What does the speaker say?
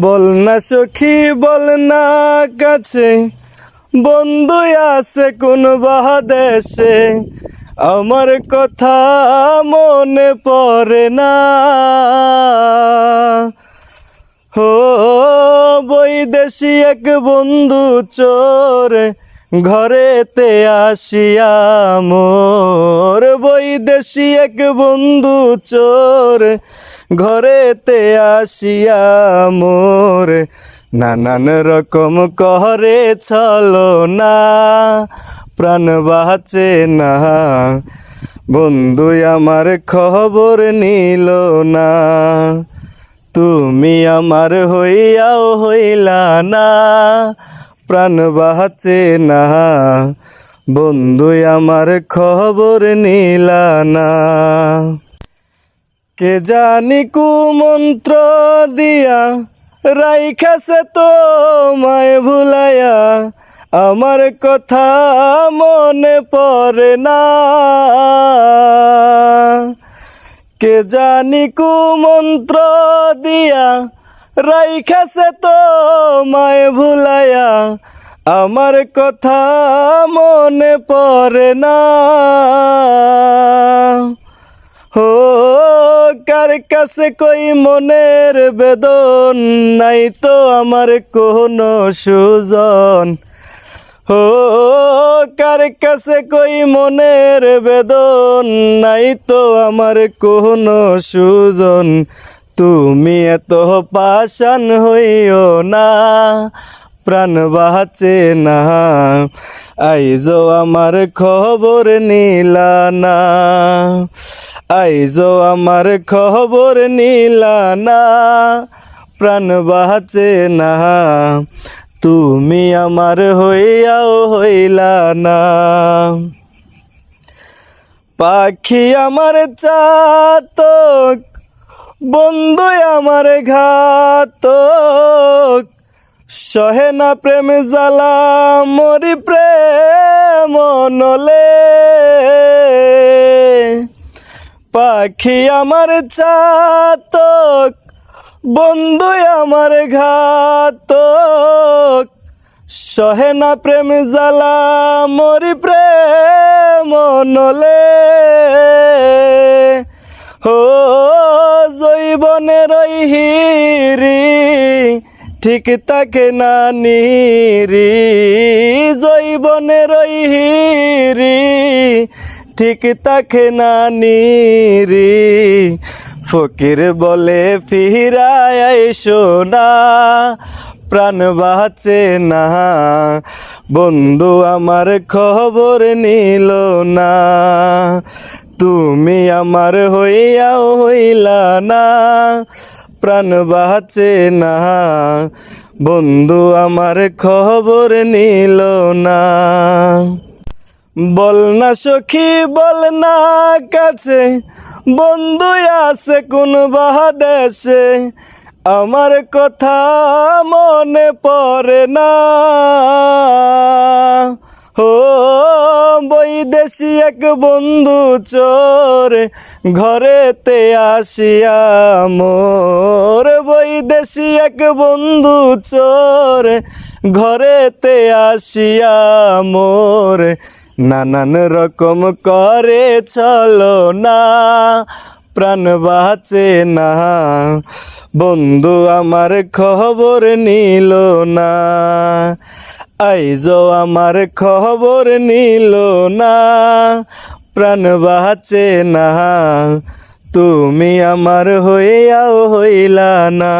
বল না সখী, বল না কাছে। বন্ধু আছে কোন বাহাদেশে। আমার কথা মনে পড়ে না। হো, বৈদেশি এক বন্ধু চোর। ঘরেতে আসিয়া মোর বৈদেশি এক বন্ধু চোর। ঘরেতে আসিয়া মোর নানান রকম করে চলো না, প্রাণ বাঁচে না। বন্ধু আমার খবর নিল না, তুমি আমার হইয়াও হইলা না, প্রাণ বাঁচে না। বন্ধু আমার খবর নিলা না। কে জানি কুমন্ত্র দিয়া রাইখাছে তো মায় ভুলাইয়া। আমার কথা মনে পড়ে না। কে জানি কুমন্ত্র দিয়া রাইখাছে তো মায় ভুলাইয়া। আমার কথা মনে পড়ে না। হো কার কাছে কই মনের বেদন? নাই তো আমার কোনো সুজন। হো কার কাছে কই মনের বেদন? নাই তো আমার কোনো সুজন। তুমি এত পাশান হইও না, প্রাণ বাঁচে না। আইজো আমার খবর নিলা না। আইজো আমার খবর নিলা না, প্রাণ বাঁচে না। তুমি আমার হইয়াও হইলা না। পাখি আমার চাতক, বন্ধু আমার ঘাতক। সহে না প্রেম জ্বালা, মরি প্রেম নলে। পাখি আমার চাতক বন্ধু আমার ঘাতক। সহে না প্রেম জ্বালা, মরি প্রেম নলে। হো জৈবনের হিরি, ঠিক তাকে না নিরি। জৈবনের হিরি ঠিক তাকে না নিরি ফকির বলে, ফিরায় সোনা প্রাণ বাঁচে না। বন্ধু, আমার খবর নিল না। তুমি আমার হইয়াও হইলা না, প্রাণ বাঁচে না। বন্ধু, আমার খবর নিল না। বল না সখী, বল না কাছে। বন্ধু আছে কোন বাহাদেশে। আমার কথা মনে পড়ে না। হো বৈদেশি এক বন্ধু চোর, ঘরেতে আসিয়া মোর বৈদেশি এক বন্ধু চোর, ঘরেতে আসিয়া মোর নানান রকম করে চলো না, প্রাণ বাঁচে না। বন্ধু, আমার খবর নিল না। আইজো, আমার খবর নিল না। প্রাণ বাঁচে না। তুমি আমার হইয়াও হইলা না।